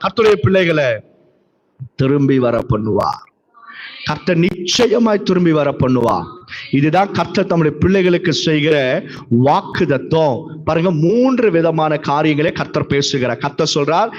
கர்த்தருடைய பிள்ளைகளை திரும்பி வர பண்ணுவார் கர்த்தர் நிச்சயமாய் திரும்பி வர பண்ணுவார் இதுதான் கர்த்தர் தம்முடைய பிள்ளைகளுக்கு செய்கிற வாக்கு தத்துவம் பாருங்க மூன்று விதமான காரியங்களை கர்த்தர் பேசுகிறார். கர்த்தர் சொல்றார்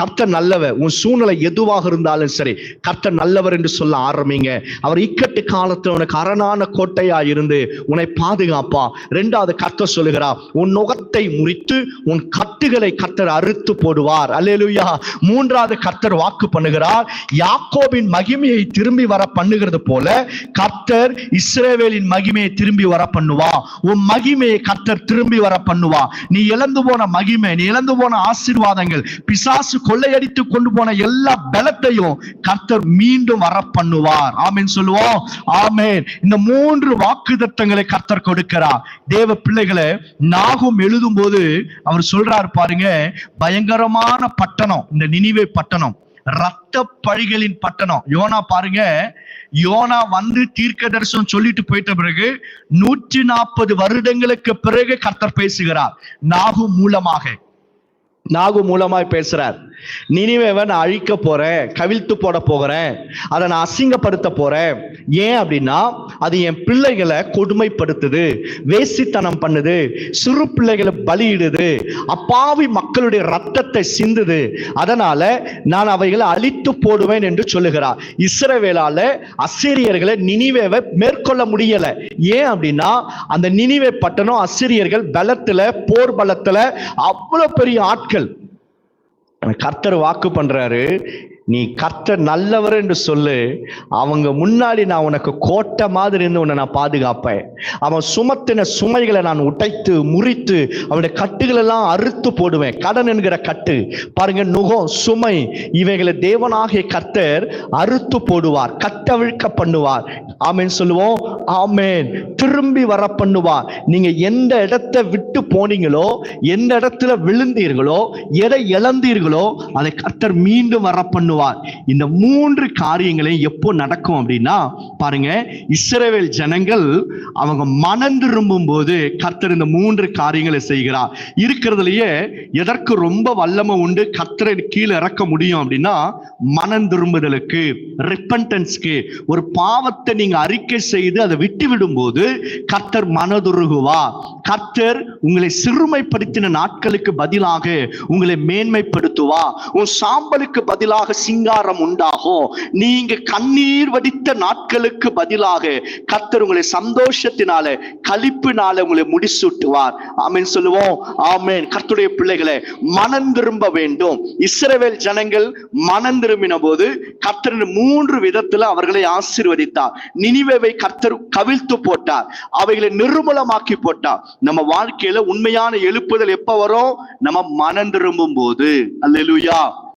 கர்த்தர் நல்லவர் உன் சூழ்நிலை எதுவாக இருந்தாலும் சரி கர்த்தர் நல்லவர் என்று சொல்ல ஆரம்பிங்க. அவர் இக்கட்டு காலத்தில் உனக்கு அரணான கோட்டையா இருந்து உன்னை பாதுகாப்பா? ரெண்டாவது கர்த்தர் சொல்லுகிறார் உன் நுகத்தை முறித்து உன் கட்டுகளை கர்த்தர் அறுத்து போடுவார். அல்லேலுயா. மூன்றாவது கர்த்தர் வாக்கு பண்ணுகிறார் யாக்கோபின் மகிமையை திரும்பி வர பண்ணுகிறது போல கர்த்தர் இஸ்ரவேலின் மகிமையை திரும்பி வர பண்ணுவா. உன் மகிமையை கர்த்தர் திரும்பி வர பண்ணுவா. நீ இழந்து போன மகிமை நீ இழந்து போன ஆசீர்வாதங்கள் பிசாசு கொள்ளையடித்து கொண்டு போன எல்லா பலத்தையும் கர்த்தர் மீண்டும் வர பண்ணுவார். ஆமேன் சொல்லுவோம். ஆமேன். இந்த மூன்று வாக்கு தத்தங்களை கர்த்தர் கொடுக்கிறார். தேவ பிள்ளைகளை நாகும் எழுதும் போது அவர் சொல்றாரு பாருங்க பயங்கரமான பட்டணம் இந்த நினைவே பட்டணம். ரத்த பழிகளின் பட்டணம். யோனா பாருங்க. யோனா வந்து தீர்க்க தரிசனம் சொல்லிட்டு போயிட்ட பிறகு நூற்றி நாற்பது வருடங்களுக்கு பிறகு கர்த்தர் பேசுகிறார். நாகு மூலமாக. நாகு மூலமாய் பேசுறார். நினிவேவை நான் அழிக்க போறேன் கவிழ்த்து போட போகிறேன் அதை நான் அசிங்கப்படுத்த போறேன். ஏன் அப்படின்னா அது என் பிள்ளைகளை கொடுமைப்படுத்துது வேசித்தனம் பண்ணுது சிறு பிள்ளைகளை பலியிடுது அப்பாவி மக்களுடைய ரத்தத்தை சிந்துது. அதனால நான் அவைகளை அழித்து போடுவேன் என்று சொல்லுகிறார். இஸ்ரவேலால அசிரியர்களை நினிவேவை மேற்கொள்ள முடியல. ஏன் அப்படின்னா அந்த நினிவே பட்டணம் அசிரியர்கள் பலத்துல போர் பலத்துல அவ்வளவு பெரிய ஆட்கள். கர்த்தர் வாக்கு பண்றாரு. நீ கத்தர் நல்லவர் என்று சொல்லு. அவங்க முன்னாடி நான் உனக்கு கோட்டை மாதிரி இருந்து உன்னை நான் பாதுகாப்பேன். அவன் சுமத்தின சுமைகளை நான் உடைத்து முறித்து அவனுடைய கட்டுகளெல்லாம் அறுத்து போடுவேன். கடன் என்கிற கட்டு. பாருங்க நுகம் சுமை. இவைகளை தேவனாகிய கர்த்தர் அறுத்து போடுவார். கட்டவிழ்க்க பண்ணுவார் ஆமேன் சொல்லுவோம். ஆமேன். திரும்பி வர பண்ணுவார் நீங்க எந்த இடத்தை விட்டு போனீங்களோ எந்த இடத்துல விழுந்தீர்களோ எதை இழந்தீர்களோ அதை கர்த்தர் மீண்டும் வர பண்ணுவார் இந்த மூன்று காரியங்களையும் எப்போ நடக்கும் அப்படின்னா பாருங்க இஸ்ரேவேல் ஜனங்கள் அவங்க மனம் திரும்பும் போது கர்த்தர் இந்த மூன்று காரியங்களை செய்கிறார். இருக்கிறதுலயே எதற்கு ரொம்ப வல்லமை உண்டு? கர்த்தரை கீழே இறக்க முடியும் அப்படின்னா மனம் திரும்புதலுக்கு ரிப்பன்டன்ஸ்க்கு ஒரு பாவத்தை நீங்க அறிக்கை செய்து அதை விட்டு விடும் போது கர்த்தர் மனதுருகுவா கர்த்தர் உங்களை சிறுமைப்படுத்தின நாட்களுக்கு பதிலாக உங்களை மேன்மைப்படுத்துவா உன் சாம்பலுக்கு பதிலாக சிங்காரம் உண்டாகும் நீங்க கண்ணீர் வடித்த நாட்களுக்கு பதிலாக கர்த்தர் உங்களை சந்தோஷத்தினால களிப்பினால உங்களை முடிசூட்டுவார். ஆமேன் சொல்லுவோம். ஆமேன். கர்த்தருடைய பிள்ளைகளை மனம் திரும்ப வேண்டும். இஸ்ரவேல் ஜனங்கள் மனம் திரும்பின போது கர்த்தர் மூன்று விதத்துல அவர்களை ஆசீர்வதித்தார். நினிவேவை கர்த்தர் கவிழ்த்து போட்டார். அவைகளை நிர்மூலமாக்கி போட்டார். நம்ம வாழ்க்கையில உண்மையான எழுப்புதல் எப்ப வரும்? நம்ம மனம் திரும்பும் போது அல்லேலூயா.